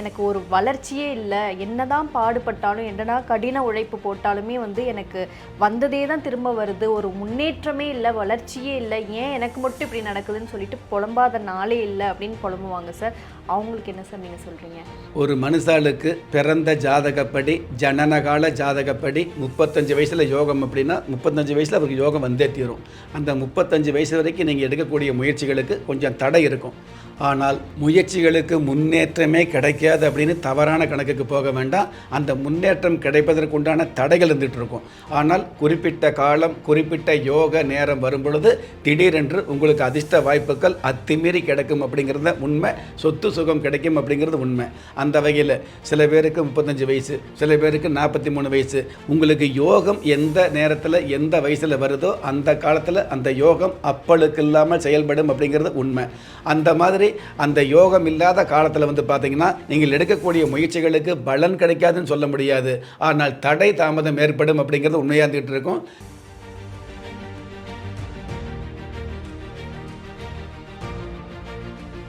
எனக்கு ஒரு வளர்ச்சியே இல்லை. என்னதான் பாடுபட்டாலும் என்னடா கடின உழைப்பு போட்டாலுமே வந்து எனக்கு வந்ததே தான் திரும்ப வருது. ஒரு முன்னேற்றமே இல்லை வளர்ச்சியே இல்லை. ஏன் எனக்கு மட்டும் இப்படி நடக்குதுன்னு சொல்லிட்டு புலம்பாத நாளே இல்லை அப்படின்னு புலம்புவாங்க சார். அவங்களுக்கு என்ன சார் நீங்கள் சொல்கிறீங்க ஒரு மனுஷாளுக்கு பிறந்த ஜாதகப்படி ஜனனகால ஜாதகப்படி முப்பத்தஞ்சு வயசில் யோகம் அப்படின்னா முப்பத்தஞ்சு வயசில் அவருக்கு யோகம் வந்தே தீரும். அந்த முப்பத்தஞ்சு வயசு வரைக்கும் நீங்கள் எடுக்கக்கூடிய முயற்சிகளுக்கு கொஞ்சம் தடை இருக்கும். ஆனால் முயற்சிகளுக்கு முன்னேற்றமே கிடைக்காது அப்படின்னு தவறான கணக்குக்கு போக வேண்டாம். அந்த முன்னேற்றம் கிடைப்பதற்குண்டான தடைகள் இருந்துகிட்டு இருக்கும். ஆனால் குறிப்பிட்ட காலம் குறிப்பிட்ட யோக நேரம் வரும் பொழுது திடீரென்று உங்களுக்கு அதிர்ஷ்ட வாய்ப்புகள் அத்துமீறி கிடைக்கும் அப்படிங்கிறத உண்மை. சொத்து சுகம் கிடைக்கும் அப்படிங்கிறது உண்மை. அந்த வகையில் சில பேருக்கு முப்பத்தஞ்சு வயசு சில பேருக்கு நாற்பத்தி மூணு வயசு. உங்களுக்கு யோகம் எந்த நேரத்தில் எந்த வயசில் வருதோ அந்த காலத்தில் அந்த யோகம் அப்பளுக்கு இல்லாமல் செயல்படும் அப்படிங்கிறது உண்மை. அந்த மாதிரி மாதிரி அந்த யோகம் இல்லாத காலத்தில் வந்து பார்த்தீங்கன்னா நீங்கள் எடுக்கக்கூடிய முயற்சிகளுக்கு பலன் கிடைக்காதுன்னு சொல்ல முடியாது. ஆனால் தடை தாமதம் ஏற்படும் அப்படிங்கிறது உண்மையாக இருந்துகிட்டு இருக்கும்.